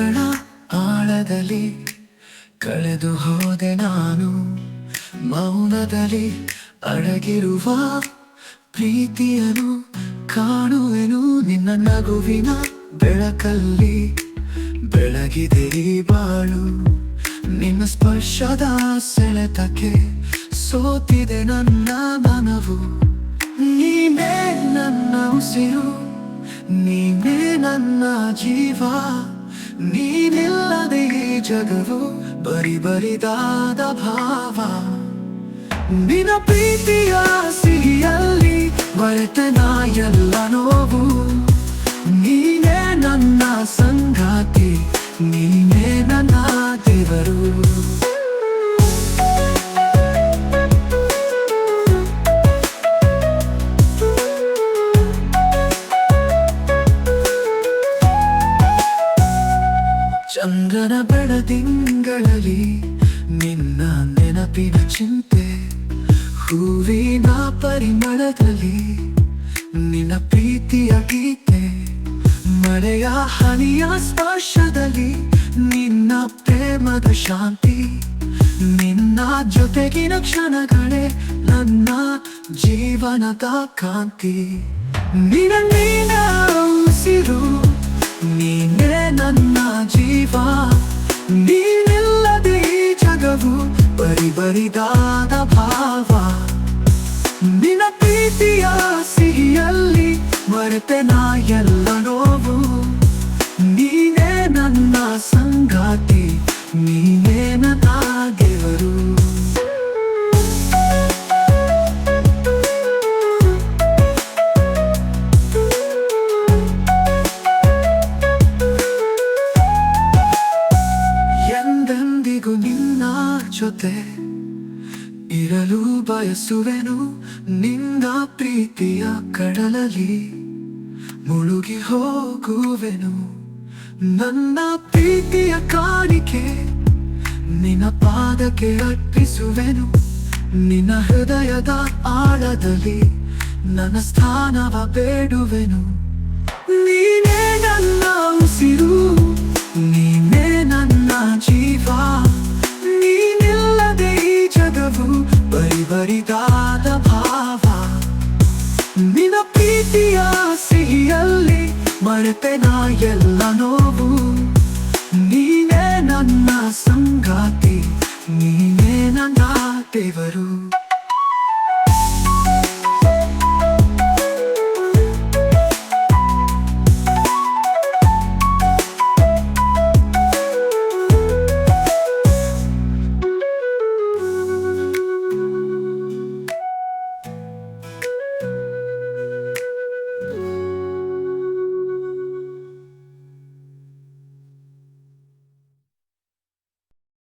ಮೌನದಲ್ಲಿ ಕಳೆದು ಹೋದೆ ನಾನು. ಮೌನದಲ್ಲಿ ಅಡಗಿರುವ ಪ್ರೀತಿಯನು ಕಾಣುವೆನು ನಿನ್ನ ನಗುವಿನ ಬೆಳಕಲ್ಲಿ. ಬೆಳಗಿದೆ ಬಾಳು, ನಿನ್ನ ಸ್ಪರ್ಶದ ಸೆಳೆತಕ್ಕೆ ಸೋತಿದೆ ನನ್ನ ಮನವು ನೀನೇ ನನ್ನ ಉಸಿರು, ನೀನೇ ನನ್ನ ಜೀವ. ನೀನಿಲ್ಲದೆ ಈ ಜಗವು ಬರಿ ಬರಿದಾದ ಭಾವ. ನಿನ ಪ್ರೀತಿಯ ಸಿಹಿಯಲ್ಲಿ ಮರೆತನ ಎಲ್ಲ ನೋವು. ನೀನೇ ನನ್ನ ಸಂಗಾತಿ, ನೀನೇ ನನ್ನ ದೇವರು. ಚಂದ್ರನ ಬೆಳದಿಂಗಳಲ್ಲಿ ನಿನ್ನ ನೆನಪಿನ ಚಿಂತೆ, ಹೂವಿನ ಪರಿಮಳದಲ್ಲಿ ನಿನ್ನ ಪ್ರೀತಿಯ ಗೀತೆ, ಮಳೆಯ ಹನಿಯ ಸ್ಪರ್ಶದಲ್ಲಿ ನಿನ್ನ ಪ್ರೇಮದ ಶಾಂತಿ, ನಿನ್ನ ಜೊತೆಗಿನ ಕ್ಷಣಗಳೇ ನನ್ನ ಜೀವನದ ಕಾಂತಿ. ನಿನ್ನ ನೀನ ಉಸಿರು, ನೀನೇ ನನ್ನ ಜೀವ. ನೀನಿಲ್ಲದೆ ಜಗವು ಬರಿ ಬರಿದಾದ ಭಾವ. ನಿನ್ನ ಪ್ರೀತಿಯ ಸಿಹಿಯಲ್ಲಿ ಮರೆತೆ ನಾ ಎಲ್ಲ ನೋವು. ನೀನೇ ನನ್ನ ಸಂಗಾತಿ, ನೀನೇ ನನ್ನ ದೇವರು ಜೊತೆ ಇರಲು ಬಯಸುವೆನು ನಿಂದ ಪ್ರೀತಿಯ ಕಡಲಲ್ಲಿ. ಮುಳುಗಿ ಹೋಗುವೆನು ನನ್ನ ಪ್ರೀತಿಯ ಕಾಣಿಕೆ. ನಿನ್ನ ಪಾದಕ್ಕೆ ಅರ್ಪಿಸುವೆನು ನಿನ್ನ ಹೃದಯದ ಆಳದಲ್ಲಿ. ನನ್ನ ಸ್ಥಾನವ ಬೇಡುವೆನು. ನೀನೇ ನನ್ನ ಉಸಿರು, ನೀನೇ ನನ್ನ ಜೀವ. ಬರಿದಾದ ಭಾವ. ನಿನ ಪ್ರೀತಿಯ ಸಿಹಿಯಲ್ಲಿ ಮರೆತೆ ನಾ ಎಲ್ಲ ನೋವು. ನೀನೇ ನನ್ನ ಸಂಗಾತಿ, ನೀನೇ ನನ್ನ ದೇವರು.